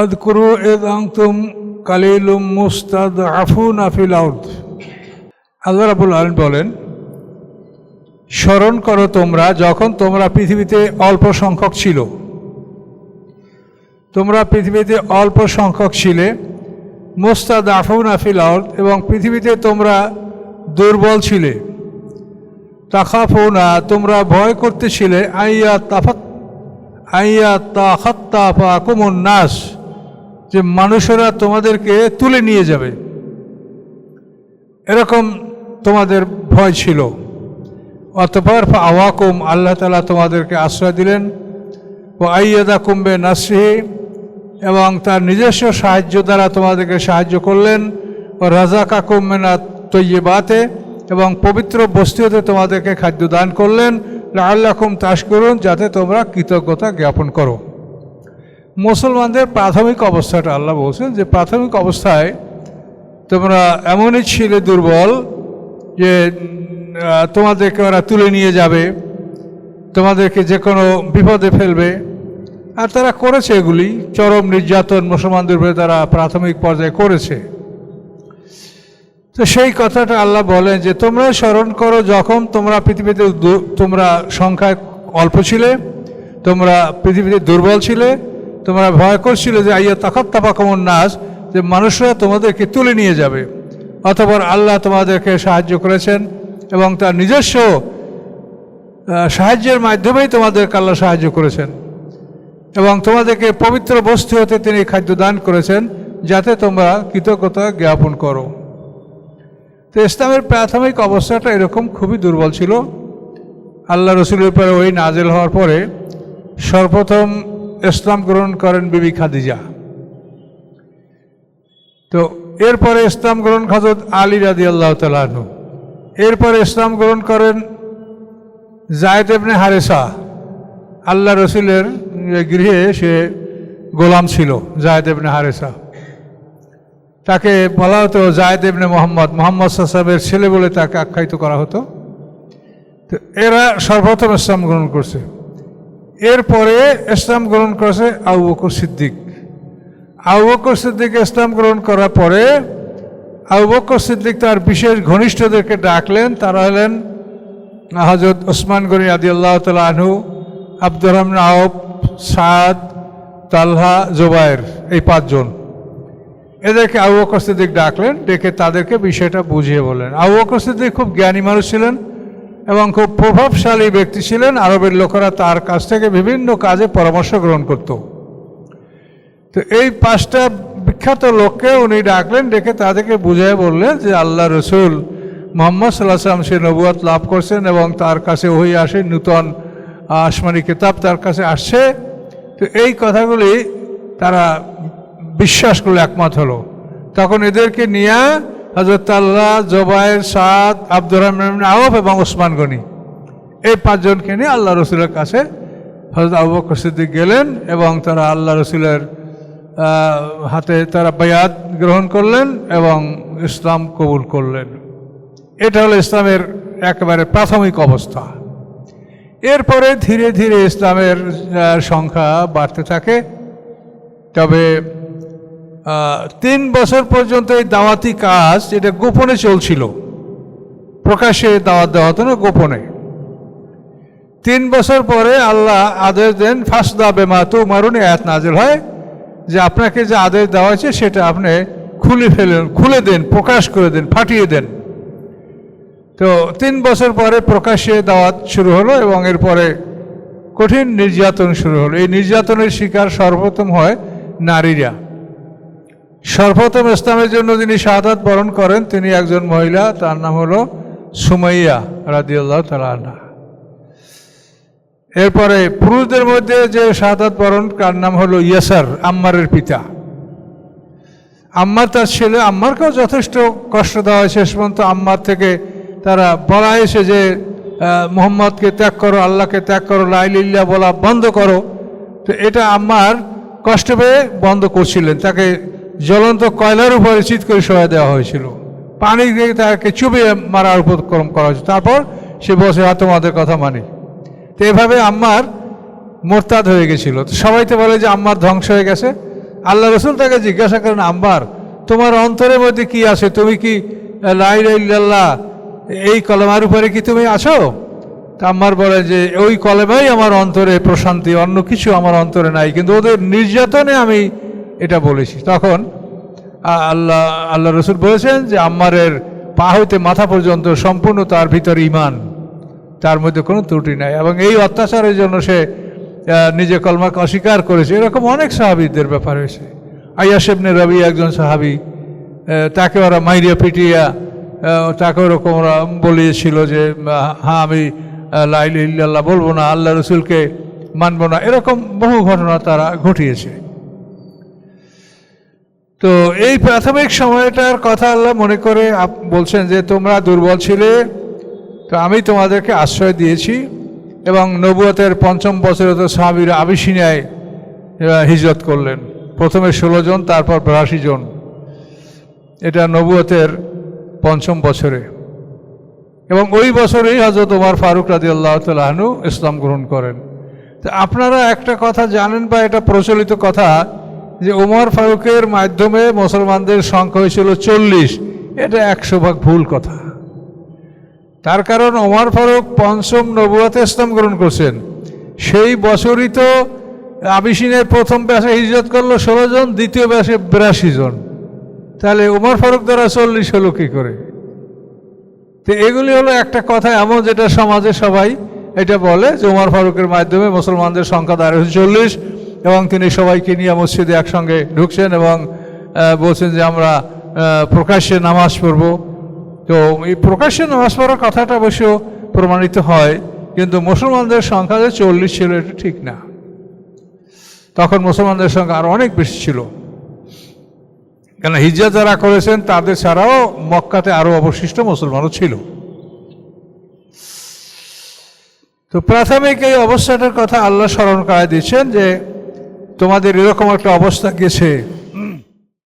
অদকুরু এদ কালিলুম মুস্তাদ আফুন আফিল আল্লাহ রাবুল আলম বলেন, স্মরণ করো তোমরা যখন তোমরা পৃথিবীতে অল্প সংখ্যক ছিল। তোমরা পৃথিবীতে অল্প সংখ্যক ছিলে মোস্তাদ আফুন আফিল এবং পৃথিবীতে তোমরা দুর্বল ছিলে। তাখাফুনা, তোমরা ভয় করতেছিলে আইয়া তাফাত আইয়া তাহাত্তাফা কুমুন যে মানুষেরা তোমাদেরকে তুলে নিয়ে যাবে। এরকম তোমাদের ভয় ছিল। অতপর আওয়াকুম আল্লাহ তালা তোমাদেরকে আশ্রয় দিলেন। ও আইয়াদা কুম্বে নাসরিহি এবং তার নিজস্ব সাহায্য দ্বারা তোমাদেরকে সাহায্য করলেন। ও রাজা কাকুমেনা তৈবাতে এবং পবিত্র বস্তুতে তোমাদেরকে খাদ্য দান করলেন। আল্লাহ কুম তাস করুন যাতে তোমরা কৃতজ্ঞতা জ্ঞাপন করো। মুসলমানদের প্রাথমিক অবস্থাটা আল্লাহ বলছেন যে প্রাথমিক অবস্থায় তোমরা এমনই ছিলে দুর্বল যে তোমাদেরকে ওরা তুলে নিয়ে যাবে, তোমাদেরকে যে কোনো বিপদে ফেলবে। আর তারা করেছে এগুলি, চরম নির্যাতন মুসলমানদের উপরে তারা প্রাথমিক পর্যায়ে করেছে। তো সেই কথাটা আল্লাহ বলেন যে, তোমরা স্মরণ করো, যখন তোমরা পৃথিবীতে তোমরা সংখ্যায় অল্প ছিলে, তোমরা পৃথিবীতে দুর্বল ছিলে তোমরা ভয় করছিল যে আইয়া তাকাত তাপা কমন নাচ যে মানুষরা তোমাদেরকে তুলে নিয়ে যাবে। অতপর আল্লাহ তোমাদেরকে সাহায্য করেছেন এবং তার নিজস্ব সাহায্যের মাধ্যমেই তোমাদেরকে আল্লাহ সাহায্য করেছেন। এবং তোমাদেরকে পবিত্র বস্তু হতে তিনি খাদ্য দান করেছেন, যাতে তোমরা কৃতজ্ঞতা জ্ঞাপন করো। তো ইসলামের প্রাথমিক অবস্থাটা এরকম খুবই দুর্বল ছিল। আল্লাহ রসুলের পরে ওই নাজেল হওয়ার পরে সর্বপ্রথম ইসলাম গ্রহণ করেন বিবি খাদিজা। তো এরপরে ইসলাম গ্রহণ হজরত আলী রাদি আল্লাহ তালু এরপরে ইসলাম গ্রহণ করেন জায়দ এবনে হারেসা। আল্লাহ রসুলের গৃহে সে গোলাম ছিল জায়দ এবনে হারেসা। তাকে বলা হতো জায়দ এবনে মোহাম্মদ। মোহাম্মদ সাসাবের ছেলে বলে তাকে আখ্যায়িত করা হতো। তো এরা সর্বপ্রথম ইসলাম গ্রহণ করছে। এরপরে ইসলাম গ্রহণ করেছে আবু বকর সিদ্দিক। আবু বকর সিদ্দিক ইসলাম গ্রহণ করার পরে আবু বকর সিদ্দিক তার বিশেষ ঘনিষ্ঠদেরকে ডাকলেন, তারা হলেন হজরত ওসমান গনি আদি আল্লাহ তালা আনহু আব্দুর রহমান আউব সাদ, তালহা জোবায়ের এই পাঁচজন। এদেরকে আবু সিদ্দিক ডাকলেন, ডেকে তাদেরকে বিষয়টা বুঝিয়ে বললেন। আবু সিদ্দিক খুব জ্ঞানী মানুষ ছিলেন এবং খুব প্রভাবশালী ব্যক্তি ছিলেন আরবের লোকেরা তার কাছ থেকে বিভিন্ন কাজে পরামর্শ গ্রহণ করত। তো এই পাঁচটা বিখ্যাত লোককে উনি ডাকলেন, ডেকে তাদেরকে বুঝিয়ে বললেন যে আল্লাহ রসুল মোহাম্মদ সাল্লাহ সাল্লাম সে নবুয়াত লাভ করছেন এবং তার কাছে ওই আসে, নূতন আসমানি কিতাব তার কাছে আসছে। তো এই কথাগুলি তারা বিশ্বাস করল একমত হলো। তখন এদেরকে নিয়ে হজরত আল্লাহ জবায়ের সাদ, আব্দুর রহমান আওফ এবং ওসমান গনি। এই পাঁচজনকে নিয়ে আল্লাহ রসুলের কাছে হজরত আবু বকর সিদ্দিক গেলেন এবং তারা আল্লাহ রসুলের হাতে তারা বায়াত গ্রহণ করলেন এবং ইসলাম কবুল করলেন। এটা হলো ইসলামের একেবারে প্রাথমিক অবস্থা। এরপরে ধীরে ধীরে ইসলামের সংখ্যা বাড়তে থাকে। তবে তিন বছর পর্যন্ত এই দাওয়াতি কাজ এটা গোপনে চলছিল। প্রকাশ্যে দাওয়াত দেওয়া হতো না, গোপনে। তিন বছর পরে আল্লাহ আদেশ দেন, ফাসদা বেমা তো মারুন আয়াত নাজিল হয়। যে আপনাকে যে আদেশ দেওয়া হয়েছে, সেটা আপনি খুলে ফেলেন, খুলে দেন, প্রকাশ করে দেন, ফাটিয়ে দেন। তো তিন বছর পরে প্রকাশ্যে দাওয়াত শুরু হলো এবং এরপরে কঠিন নির্যাতন শুরু হলো। এই নির্যাতনের শিকার সর্বপ্রথম হয় নারীরা। সর্বপ্রথম ইসলামের জন্য যিনি শাহাদাত বরণ করেন, তিনি একজন মহিলা, তার নাম হলো সুমাইয়া রাদিয়াল্লাহ তালা এরপরে পুরুষদের মধ্যে যে শাহাদাত বরণ, তার নাম হলো ইয়াসার, আম্মারের পিতা। আম্মার তার ছেলে, আম্মারকেও যথেষ্ট কষ্ট দেওয়া হয়। শেষ পর্যন্ত আম্মার থেকে তারা বলা হয়েছে যে মোহাম্মদকে ত্যাগ করো, আল্লাহকে ত্যাগ করো লাইলিল্লা বলা বন্ধ করো। তো এটা আম্মার কষ্ট পেয়ে বন্ধ করছিলেন। তাকে জ্বলন্ত কয়লার উপরে চিত করে সহায় দেওয়া হয়েছিল। পানি দিয়ে তাকে চুবিয়ে মারার উপক্রম করা হয়েছে। তারপর সে বসে হাত তোমাদের কথা মানি। তো এভাবে আম্মার মোরতাদ হয়ে গেছিল। সবাই তো বলে যে আম্মার ধ্বংস হয়ে গেছে। আল্লাহ রসুল তাকে জিজ্ঞাসা করেন আম্বার তোমার অন্তরের মধ্যে কি আছে? তুমি কি লাই লাইল্লাহ এই কলমার উপরে কি তুমি আছো? তা আম্মার বলে যে, ওই কলমাই আমার অন্তরে প্রশান্তি, অন্য কিছু আমার অন্তরে নাই। কিন্তু ওদের নির্যাতনে আমি এটা বলেছি। তখন আল্লাহ আল্লাহ রসুল বলেছেন যে আম্মারের পা হইতে মাথা পর্যন্ত সম্পূর্ণ তার ভিতরে ইমান তার মধ্যে কোনো ত্রুটি নাই। এবং এই অত্যাচারের জন্য সে নিজে কলমাকে অস্বীকার করেছে। এরকম অনেক সাহাবিদের ব্যাপার হয়েছে। আয়াসেবনে রবি একজন সাহাবি তাকে ওরা মাইরিয়া পিটিয়া তাকে ওরকম ওরা বলিয়েছিল যে হ্যাঁ আমি লাইল ইল্লাল্লাহ বলব না, আল্লাহ রসুলকে মানবো না। এরকম বহু ঘটনা তারা ঘটিয়েছে। তো এই প্রাথমিক সময়টার কথা আল্লাহ মনে করে বলছেন যে তোমরা দুর্বল ছিলে, তো আমি তোমাদেরকে আশ্রয় দিয়েছি এবং নবুয়তের পঞ্চম বছরে তো সাহাবির আবিসিনায় হিজরত করলেন। প্রথমে ষোলো জন, তারপর বিরাশি জন। এটা নবুয়তের পঞ্চম বছরে। এবং ওই বছরেই হজরত ওমর ফারুক রাজি আল্লাহ তালু ইসলাম গ্রহণ করেন। তো আপনারা একটা কথা জানেন বা এটা প্রচলিত কথা যে ওমর ফারুকের মাধ্যমে মুসলমানদের সংখ্যা হয়েছিল চল্লিশ। এটা একশো ভাগ ভুল কথা। তার কারণ ওমর ফারুক পঞ্চম নবুয়াতে ইসলাম গ্রহণ করছেন। সেই বছরই তো আবিসিনের প্রথম ব্যাসে হিজরত করল ষোলো জন, দ্বিতীয় ব্যাসে বিরাশি জন। তাহলে ওমর ফারুক দ্বারা চল্লিশ হলো কী করে? তো এগুলি হলো একটা কথা এমন যেটা সমাজে সবাই এটা বলে যে ওমর ফারুকের মাধ্যমে মুসলমানদের সংখ্যা দাঁড়িয়ে হয়েছে চল্লিশ। এবং তিনি সবাইকে নিয়ে মসজিদে একসঙ্গে ঢুকছেন এবং বলছেন যে আমরা প্রকাশ্যে নামাজ পড়ব। তো এই প্রকাশ্যে নামাজ পড়ার কথাটা অবশ্য প্রমাণিত হয়, কিন্তু মুসলমানদের সংখ্যা যে চল্লিশ ছিল এটা ঠিক না। তখন মুসলমানদের সংখ্যা আরও অনেক বেশি ছিল। কেন হিজা যারা করেছেন, তাদের ছাড়াও মক্কাতে আরও অবশিষ্ট মুসলমানও ছিল। তো প্রাথমিক এই অবস্থাটার কথা আল্লাহ স্মরণ করায় দিচ্ছেন যে তোমাদের এরকম একটা অবস্থা গেছে।